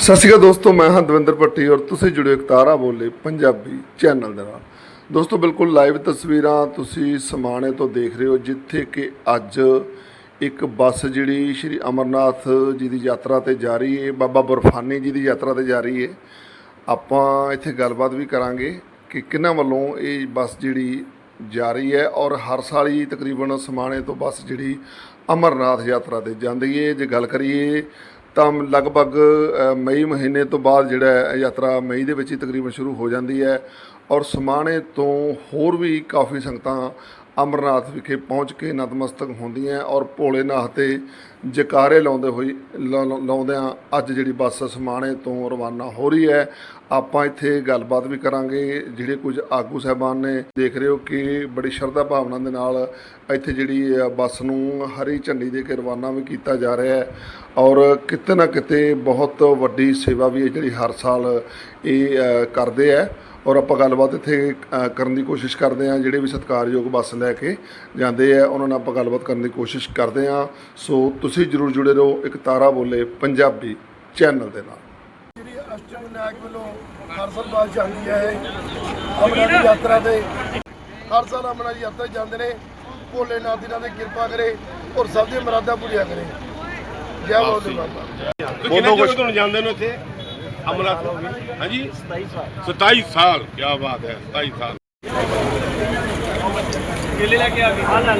ਸਤਿ ਸ਼੍ਰੀ ਅਕਾਲ ਦੋਸਤੋ, ਮੈਂ ਹਾਂ ਦਵਿੰਦਰ ਭੱਟੀ ਔਰ ਤੁਸੀਂ ਜੁੜੇ ਹੋ ਬੋਲੇ ਪੰਜਾਬੀ ਚੈਨਲ ਦੇ ਨਾਲ। ਦੋਸਤੋ, ਬਿਲਕੁਲ ਲਾਈਵ ਤਸਵੀਰਾਂ ਤੁਸੀਂ ਸਮਾਣੇ ਤੋਂ ਦੇਖ ਰਹੇ ਹੋ, ਜਿੱਥੇ ਕਿ ਅੱਜ ਇੱਕ ਬੱਸ ਜਿਹੜੀ ਸ਼੍ਰੀ ਅਮਰਨਾਥ ਜੀ ਦੀ ਯਾਤਰਾ ਤੇ ਜਾ ਰਹੀ ਹੈ ਬਾਬਾ ਬਰਫਾਨੀ ਜੀ ਦੀ ਯਾਤਰਾ ਤੇ ਜਾ ਰਹੀ ਹੈ ਆਪਾਂ ਇੱਥੇ ਗੱਲਬਾਤ ਵੀ ਕਰਾਂਗੇ ਕਿ ਕਿਹਨਾਂ ਵੱਲੋਂ ਇਹ ਬੱਸ ਜਿਹੜੀ ਜਾ ਰਹੀ ਹੈ ਔਰ ਹਰ ਸਾਲ ਹੀ ਤਕਰੀਬਨ ਸਮਾਣੇ ਤੋਂ ਬੱਸ ਜਿਹੜੀ ਅਮਰਨਾਥ ਯਾਤਰਾ ਤੇ ਜਾਂਦੀ ਹੈ ਜੇ ਗੱਲ ਕਰੀਏ ਤਾਂ ਲਗਭਗ ਮਈ ਮਹੀਨੇ ਤੋਂ ਬਾਅਦ ਜਿਹੜਾ ਯਾਤਰਾ ਮਈ ਦੇ ਵਿੱਚ ਹੀ ਤਕਰੀਬਨ ਸ਼ੁਰੂ ਹੋ ਜਾਂਦੀ ਹੈ। ਔਰ ਸਮਾਣੇ ਤੋਂ ਹੋਰ ਵੀ ਕਾਫੀ ਸੰਗਤਾਂ ਅਮਰਨਾਥ ਵਿਖੇ ਪਹੁੰਚ ਕੇ ਨਤਮਸਤਕ ਹੁੰਦੀਆਂ ਔਰ ਭੋਲੇਨਾਥ ਤੇ ਜਕਾਰੇ ਲਾਉਂਦੇ ਹੋਈ ਲਾ- ਲਾਉਂਦਿਆਂ ਅੱਜ ਜਿਹੜੀ ਬੱਸ ਸਮਾਣੇ ਤੋਂ ਰਵਾਨਾ ਹੋ ਰਹੀ ਹੈ, ਆਪਾਂ ਇੱਥੇ ਗੱਲਬਾਤ ਵੀ ਕਰਾਂਗੇ। ਜਿਹੜੇ ਕੁਝ ਆਗੂ ਸਾਹਿਬਾਨ ਨੇ ਦੇਖ ਰਹੇ ਹੋ ਕਿ ਬੜੀ ਸ਼ਰਧਾ ਭਾਵਨਾ ਦੇ ਨਾਲ ਇੱਥੇ ਜਿਹੜੀ ਬੱਸ ਨੂੰ ਹਰੀ ਝੰਡੀ ਦੇ ਕੇ ਰਵਾਨਾ ਵੀ ਕੀਤਾ ਜਾ ਰਿਹਾ ਹੈ ਔਰ ਕਿਤੇ ਨਾ ਕਿਤੇ ਬਹੁਤ ਵੱਡੀ ਸੇਵਾ ਵੀ ਹੈ ਜਿਹੜੀ ਹਰ ਸਾਲ ਇਹ ਕਰਦੇ ਹੈ। ਔਰ ਆਪਾਂ ਗੱਲਬਾਤ ਇੱਥੇ ਕਰਨ ਦੀ ਕੋਸ਼ਿਸ਼ ਕਰਦੇ ਹਾਂ ਜਿਹੜੇ ਵੀ ਸਤਿਕਾਰਯੋਗ ਬੱਸ ਲੈ ਕੇ ਜਾਂਦੇ ਆ ਉਹਨਾਂ ਨਾਲ ਆਪਾਂ ਗੱਲਬਾਤ ਕਰਨ ਦੀ ਕੋਸ਼ਿਸ਼ ਕਰਦੇ ਹਾਂ। ਸੋ ਤੁਸੀਂ ਜਰੂਰ ਜੁੜੇ ਰਹੋ ਇੱਕ ਤਾਰਾ ਬੋਲੇ ਪੰਜਾਬੀ ਚੈਨਲ ਦੇ ਨਾਲ। ਜਿਹੜੀ ਅਸ਼ਟਮ ਵਿਨਾਇਕ ਵੱਲੋਂ ਹਰ ਸਾਲ ਜਾਂਦੀ ਹੈ ਇਹ ਅਮਰਨਾਥ ਯਾਤਰਾ ਤੇ। ਹਰ ਸਾਲ ਅਮਰਨਾਥ ਯਾਤਰਾ ਤੇ ਜਾਂਦੇ ਨੇ। ਭੋਲੇਨਾਥ ਇਹਨਾਂ ਦੀ ਕਿਰਪਾ ਕਰੇ ਔਰ ਸਭ ਦੀਆਂ ਮੁਰਾਦਾਂ ਪੂਰੀਆਂ ਕਰੇ। ਜੈ ਬੋਲੇ ਬਾਬਾ। ਬੋਲੋ ਕੁਝ ਤੁਹਾਨੂੰ ਜਾਂਦੇ ਨੇ ਇੱਥੇ ਅਮਰਨਾਥ ਹਾਂਜੀ 27 ਸਾਲ 27 ਸਾਲ ਕੀ ਬਾਤ ਹੈ 27 ਸਾਲ। ਕੇਲੇ ਲੈ ਕੇ ਆ ਗਏ। ਹਾਂ ਲੈ